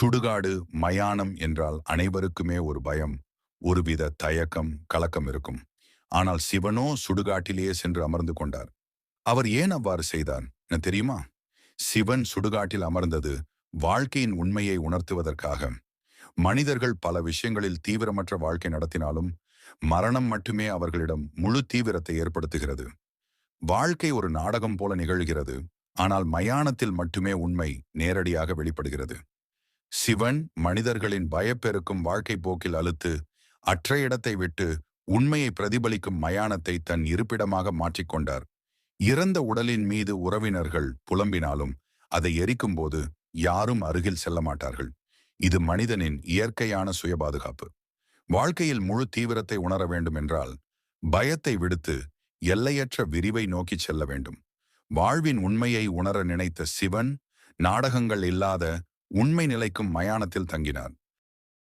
சுடுகாடு மயானம் என்றால் அனைவருக்குமே ஒரு பயம் ஒருவித தயக்கம் கலக்கம் இருக்கும். ஆனால் சிவனோ சுடுகாட்டிலேயே சென்று அமர்ந்து கொண்டார். அவர் ஏன் அவ்வாறு செய்தார்? என தெரியுமா? சிவன் சுடுகாட்டில் அமர்ந்தது வாழ்க்கையின் உண்மையை உணர்த்துவதற்காக. மனிதர்கள் பல விஷயங்களில் தீவிரமற்ற வாழ்க்கை நடத்தினாலும் மரணம் மட்டுமே அவர்களிடம் முழு தீவிரத்தை ஏற்படுத்துகிறது. வாழ்க்கை ஒரு நாடகம் போல நிகழ்கிறது ஆனால் மயானத்தில் மட்டுமே உண்மை நேரடியாக வெளிப்படுகிறது. சிவன் மனிதர்களின் பயப்பெருக்கும் வாழ்க்கை போக்கில் அழுத்து அற்ற இடத்தை விட்டு உண்மையை பிரதிபலிக்கும் மயானத்தை தன் இருப்பிடமாக மாற்றிக்கொண்டார் இறந்த உடலின் மீது உறவினர்கள் புலம்பினாலும் அதை எரிக்கும்போது யாரும் அருகில் செல்ல மாட்டார்கள். இது மனிதனின் இயற்கையான சுய பாதுகாப்பு. வாழ்க்கையில் முழு தீவிரத்தை உணர வேண்டும் என்றால் பயத்தை விடுத்து எல்லையற்ற விரிவை நோக்கிச் செல்ல வேண்டும். வாழ்வின் உண்மையை உணர நினைத்த சிவன் நாடகங்கள் இல்லாத உண்மை நிலைக்கும் மயானத்தில் தங்கினார்